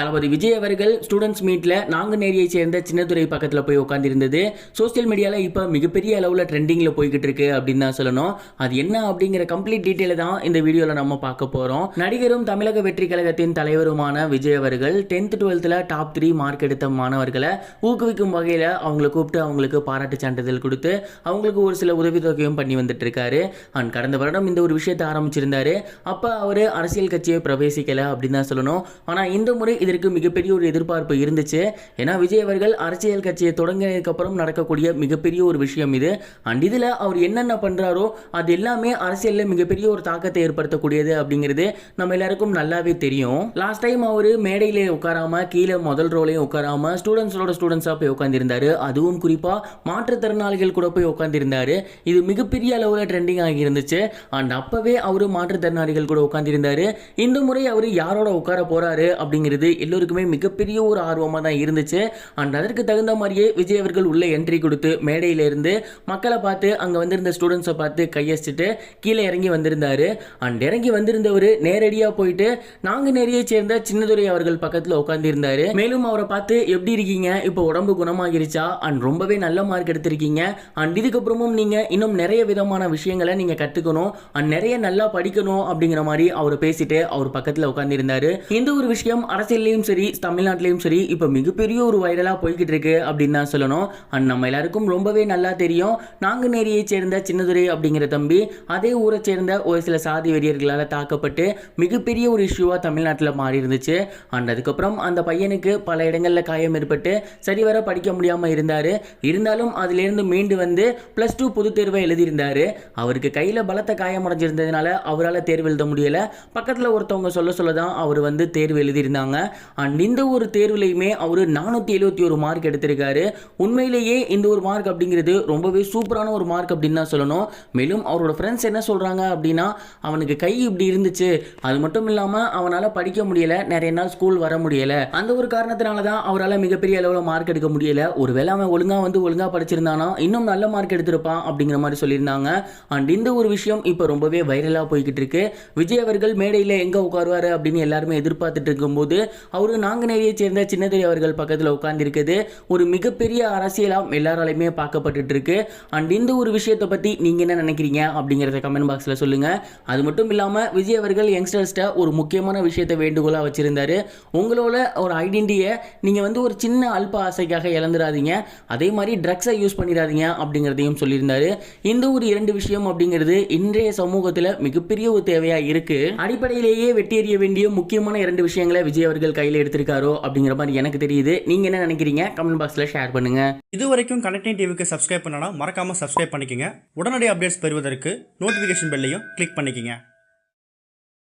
தளபதி விஜய் அவர்கள் ஸ்டூடெண்ட்ஸ் மீட்டில் நாங்குநேரியை சேர்ந்த சின்னதுரை பக்கத்தில் போய் உட்காந்துருந்தது சோஷியல் மீடியாவில் இப்போ மிகப்பெரிய அளவில் ட்ரெண்டிங்கில் போய்கிட்டு இருக்கு அப்படின்னு தான் சொல்லணும். அது என்ன அப்படிங்கிற கம்ப்ளீட் டீட்டெயிலை தான் இந்த வீடியோவில் நம்ம பார்க்க போகிறோம் நடிகரும் தமிழக வெற்றி கழகத்தின் தலைவருமான விஜய் அவர்கள் டென்த் டுவெல்த்தில் டாப் த்ரீ மார்க் எடுத்த மாணவர்களை ஊக்குவிக்கும் வகையில் அவங்கள கூப்பிட்டு அவங்களுக்கு பாராட்டு சான்றிதழ் கொடுத்து அவங்களுக்கு ஒரு சில உதவித்தொகையும் பண்ணி வந்துட்டு இருக்காரு. அண்ட் கடந்த வருடம் இந்த ஒரு விஷயத்தை ஆரம்பிச்சிருந்தாரு. அப்போ அவர் அரசியல் கட்சியை பிரவேசிக்கலை அப்படின்னு தான் சொல்லணும். ஆனால் இந்த முறை இதற்கு மிகப்பெரிய ஒரு எதிர்பார்ப்பு இருந்துச்சு. ஏன்னா விஜய் அவர்கள் அரசியல் கட்சியை தொடங்கினதுக்கப்புறம் நடக்கக்கூடிய மிகப்பெரிய ஒரு விஷயம் இது. அண்ட் இதில் அவர் என்னென்ன பண்ணுறாரோ அது எல்லாமே அரசியலில் மிகப்பெரிய ஒரு தாக்கத்தை ஏற்படுத்தக்கூடியது அப்படிங்கிறது நம்ம எல்லாருக்கும் நல்லாவே தெரியும். லாஸ்ட் டைம் அவர் மேடையிலே உட்காராம கீழே முதல் ரோலையும் உட்காராம ஸ்டூடெண்ட்ஸோட ஸ்டூடெண்ட்ஸாக போய் உட்காந்துருந்தாரு அதுவும் குறிப்பாக மாற்றுத்திறனாளிகள் கூட போய் உட்காந்துருந்தாரு இது மிகப்பெரிய அளவில் ட்ரெண்டிங் ஆகி இருந்துச்சு. அண்ட் அப்பவே அவர் மாற்றுத்திறனாளிகள் கூட உட்காந்துருந்தாரு இந்த முறை அவர் யாரோட உட்கார போகிறாரு அப்படிங்கிறது எல்லோருக்குமே மிகப்பெரிய ஒரு ஆர்வமாக தான் இருந்துச்சு. அண்ட் அதற்கு தகுந்த மாதிரியே விஜய் அவர்கள் உள்ள என்ட்ரி கொடுத்து மேடையிலிருந்து மக்களை பார்த்து அங்கே வந்திருந்த ஸ்டூடெண்ட்ஸை பார்த்து கையசிச்சுட்டு கீழே இறங்கி வந்திருந்தார். அண்ட் இறங்கி வந்திருந்தவர் நேரடியாக போயிட்டு நாங்குநேரியை சேர்ந்த சின்னதுரை அவர்கள் பக்கத்தில் உட்காந்துருந்தார் மேலும் அவரை பார்த்து எப்படி இருக்கீங்க? இப்போ உடம்பு குணமாகிருச்சா? அண்ட் ரொம்பவே நல்ல மார்க் எடுத்திருக்கீங்க. அண்ட் இதுக்கப்புறமும் நீங்கள் இன்னும் நிறைய விதமான விஷயங்களை நீங்கள் கற்றுக்கணும் அண்ட் நிறைய நல்லா படிக்கணும். அப்படிங்கிற மாதிரி அவர் பேசிட்டு அவர் பக்கத்தில் உட்காந்துருந்தார் இந்த ஒரு விஷயம் அரசியல் அரசியல்லையும் சரி தமிழ்நாட்டிலையும் சரி இப்போ மிகப்பெரிய ஒரு வைரலாக போய்கிட்டு இருக்கு அப்படின்னு தான் சொல்லணும். அண்ட் நம்ம எல்லாருக்கும் ரொம்பவே நல்லா தெரியும். நாங்குநேரியை சேர்ந்த சின்னதுரை அப்படிங்கிற தம்பி அதே ஊரை சேர்ந்த ஒரு சில சாதி வெறியர்களால் தாக்கப்பட்டு மிகப்பெரிய ஒரு இஷ்யூவாக தமிழ்நாட்டில் மாறி இருந்துச்சு அண்ட் அதுக்கப்புறம் அந்த பையனுக்கு பல இடங்களில் காயம் ஏற்பட்டு சரிவர படிக்க முடியாமல் இருந்தார். இருந்தாலும் அதிலிருந்து மீண்டு வந்து ப்ளஸ் டூ பொதுத் தேர்வை எழுதியிருந்தார். அவருக்கு கையில் பலத்த காயம் அடைஞ்சிருந்ததுனால அவரால் தேர்வு எழுத முடியலை. பக்கத்தில் ஒருத்தவங்க சொல்ல சொல்ல தான் அவர் வந்து தேர்வு எழுதியிருந்தாங்க. அண்ட் இந்த ஒரு தேர்வுலையுமே அவர் நானூற்றி எழுபத்தி ஒரு மார்க் எடுத்திருக்காரு. உண்மையிலேயே இந்த ஒரு மார்க் அப்படிங்கிறது ரொம்பவே சூப்பரான ஒரு மார்க் அப்படின்னு தான் சொல்லணும். மேலும் அவரோட ஃப்ரெண்ட்ஸ் என்ன சொல்கிறாங்க அப்படின்னா அவனுக்கு கை இப்படி இருந்துச்சு. அது மட்டும் இல்லாமல் அவனால் படிக்க முடியலை நிறைய நாள் ஸ்கூல் வர முடியலை. அந்த ஒரு காரணத்தினால தான் அவரால் மிகப்பெரிய அளவில் மார்க் எடுக்க முடியலை. ஒருவேளை அவன் ஒழுங்காக வந்து ஒழுங்காக படிச்சிருந்தானா இன்னும் நல்ல மார்க் எடுத்திருப்பான் அப்படிங்கிற மாதிரி சொல்லியிருந்தாங்க. அண்ட் இந்த ஒரு விஷயம் இப்போ ரொம்பவே வைரலாக போய்கிட்டு இருக்கு. விஜய் அவர்கள் மேடையில் எங்கே உட்காருவார் அப்படின்னு எல்லாருமே எதிர்பார்த்துட்டு இருக்கும்போது அவரு நாங்குநேரியை சேர்ந்த சின்னதுரை அவர்கள் பக்கத்தில் உட்கார்ந்துருக்குது. ஒரு மிகப்பெரிய அரசியலாக எல்லாராலையுமே பார்க்கப்பட்டுட்டு இருக்கு அண்ட் இந்த ஒரு விஷயத்தை பற்றி நீங்கள் என்ன நினைக்கிறீங்க அப்படிங்கிறத கமெண்ட் பாக்ஸில் சொல்லுங்கள் அது மட்டும் இல்லாமல் விஜய் அவர்கள் யங்ஸ்டர்ஸ்ட்ட ஒரு முக்கியமான விஷயத்தை வேண்டுகோளாக வச்சுருந்தார். உங்களோட ஒரு ஐடென்டிட்டியை நீங்கள் வந்து ஒரு சின்ன அல்ப ஆசைக்காக இழந்துடாதீங்க அதே மாதிரி ட்ரக்ஸை யூஸ் பண்ணிடாதீங்க அப்படிங்கிறதையும் சொல்லியிருந்தாரு. இந்த ஒரு இரண்டு விஷயம் அப்படிங்கிறது இன்றைய சமூகத்தில் மிகப்பெரிய ஒரு தேவையாக இருக்குது அடிப்படையிலேயே வெட்டி எறிய வேண்டிய முக்கியமான இரண்டு விஷயங்களை விஜய் அவர்கள் கையில் எடுத்திருக்காரோ அப்படிங்கிற மாதிரி எனக்கு தெரியுது. நீங்கள் என்ன நினைக்கிறீங்க? கமெண்ட் பாக்ஸில் ஷேர் பண்ணுங்கள் இது வரைக்கும் கனெக்டிங் டிவிக்கு சப்ஸ்கிரைப் பண்ணனா மறக்காம சப்ஸ்கிரைப் பண்ணிக்கங்க. உடனடி அப்டேட்ஸ் பெறுவதற்கு நோட்டிஃபிகேஷன் பெல்லையும் கிளிக் பண்ணிக்கங்க.